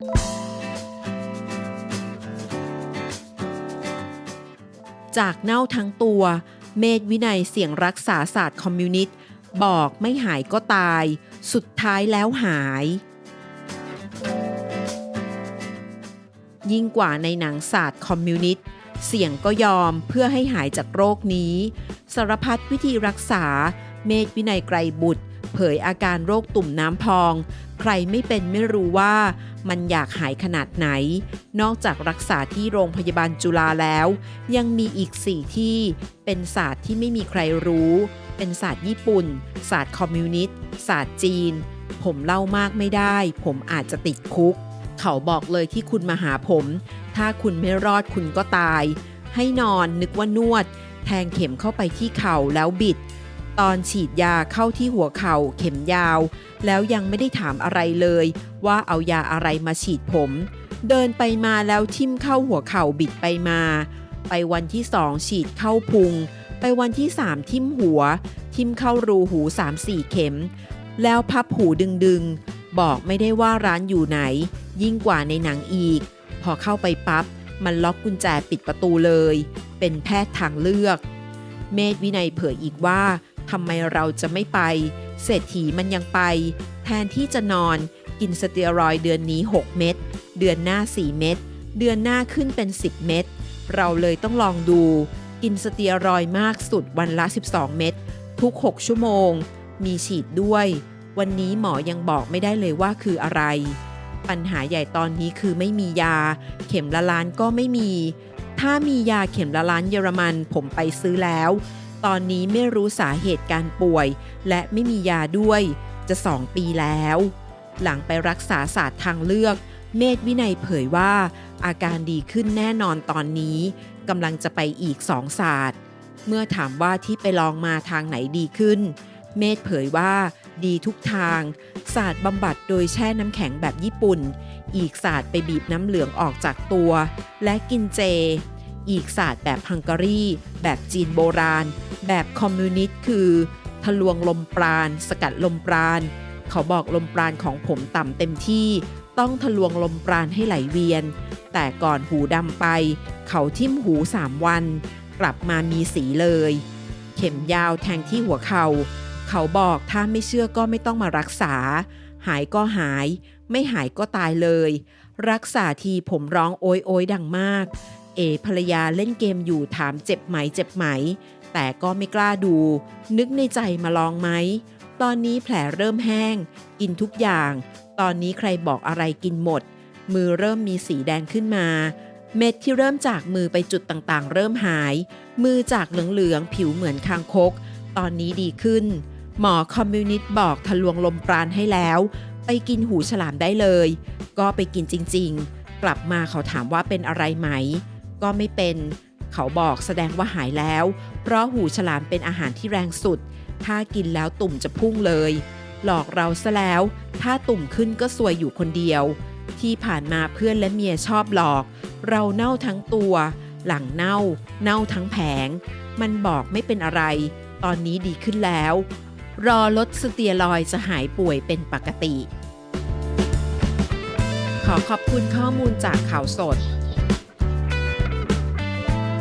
จากเน่าทั้งตัว เมธวินัยเสียงรักษาศาสตร์คอมมิวนิสต์บอกไม่หายก็ตาย สุดท้ายแล้วหาย ยิ่งกว่าในหนังศาสตร์คอมมิวนิสต์เสี่ยงก็ยอมเพื่อให้หายจากโรคนี้ สารพัดวิธีรักษา เมธวินัยไกรบุตร เผยอาการโรคตุ่มน้ำพอง ใครไม่เป็นไม่รู้ว่ามันอยากหายขนาดไหน นอกจากรักษาที่โรงพยาบาลจุฬาแล้ว ยังมีอีกสี่ที่เป็นศาสตร์ที่ไม่มีใครรู้ เป็นศาสตร์ญี่ปุ่น ศาสตร์คอมมิวนิสต์ ศาสตร์จีน ผมเล่ามากไม่ได้ ผมอาจจะติดคุก เขาบอกเลยที่คุณมาหาผม ถ้าคุณไม่รอดคุณก็ตาย ให้นอนนึกว่านวด แทงเข็มเข้าไปที่เข่าแล้วบิด ตอนฉีดยาเข้าที่หัวเข่าเข็มยาว แล้วยังไม่ได้ถามอะไรเลย ว่าเอายาอะไรมาฉีดผม เดินไปมาแล้วทิ่มเข้าหัวเข่าบิดไปมา ไปวันที่สองฉีดเข้าพุง ไปวันที่สามทิ่มหัว ทิ่มเข้ารูหูสามสี่เข็ม แล้วพับหูดึงๆ บอกไม่ได้ว่าร้านอยู่ไหน ยิ่งกว่าในหนังอีก พอเข้าไปปั๊บมันล็อกกุญแจปิดประตูเลย เป็นแพทย์ทางเลือก เมธวินัยเผยอีกว่า ทำไมเราจะไม่ไป เศรษฐีมันยังไป แทนที่จะนอนกินสเตียรอยเดือนนี้ 6 เม็ดเดือนหน้า 4 เม็ดเดือนหน้าขึ้นเป็น 10 เม็ดเราเลยต้องลองดู กินสเตียรอยมากสุดวันละ 12 เม็ดทุก 6 ชั่วโมง มีฉีดด้วย วันนี้หมอยังบอกไม่ได้เลยว่าคืออะไร ปัญหาใหญ่ตอนนี้คือไม่มียา เข็มละล้านก็ไม่มี ถ้ามียาเข็มละล้านเยอรมันผมไปซื้อแล้ว ตอนนี้ไม่รู้สาเหตุการป่วย และไม่มียาด้วย จะสองปีแล้ว หลังไปรักษาศาสตร์ทางเลือก เมธวินัยเผยว่า อาการดีขึ้นแน่นอนตอนนี้กำลังจะไปอีกสองศาสตร์ เมื่อถามว่าที่ไปลองมาทางไหนดีขึ้น เมธเผยว่าดีทุกทาง ศาสตร์บำบัดโดยแช่น้ำแข็งแบบญี่ปุ่น อีกศาสตร์ไปบีบน้ำเหลืองออกจากตัว และกินเจ อีกศาสตร์แบบฮังการี แบบจีนโบราณ แบบคอมมิวนิสต์คือ ทะลวงลมปราณ สกัดลมปราณ เขาบอกลมปราณของผมต่ำเต็มที่ ต้องทะลวงลมปราณให้ไหลเวียน แต่ก่อนหูดำไป เขาทิ่มหูสามวัน กลับมามีสีเลย เข็มยาวแทงที่หัวเขา่าเขาบอกถ้าไม่เชื่อก็ไม่ต้องมารักษา หายก็หาย ไม่หายก็ตายเลย รักษาทีผมร้องโอยโอยดังมาก เอภรรยาเล่นเกมอยู่ถามเจ็บไหมเจ็บไหม แต่ก็ไม่กล้าดู นึกในใจมาลองไหม ตอนนี้แผลเริ่มแห้ง กินทุกอย่าง ตอนนี้ใครบอกอะไรกินหมด มือเริ่มมีสีแดงขึ้นมา เม็ดที่เริ่มจากมือไปจุดต่างๆ เริ่มหาย มือจากเหลืองๆผิวเหมือนคางคก ตอนนี้ดีขึ้น หมอคอมมิวนิสต์บอกทะลวงลมปราณให้แล้ว ไปกินหูฉลามได้เลย ก็ไปกินจริงๆ กลับมาเขาถามว่าเป็นอะไรไหม ก็ไม่เป็น เขาบอกแสดงว่าหายแล้ว เพราะหูฉลามเป็นอาหารที่แรงสุด ถ้ากินแล้วตุ่มจะพุ่งเลย หลอกเราซะแล้ว ถ้าตุ่มขึ้นก็สวยอยู่คนเดียว ที่ผ่านมาเพื่อนและเมียชอบหลอก เราเน่าทั้งตัว หลังเน่า เน่าทั้งแผง มันบอกไม่เป็นอะไร ตอนนี้ดีขึ้นแล้ว รอลดสเตียรอยจะหายป่วยเป็นปกติขอขอบคุณข้อมูลจากข่าวสด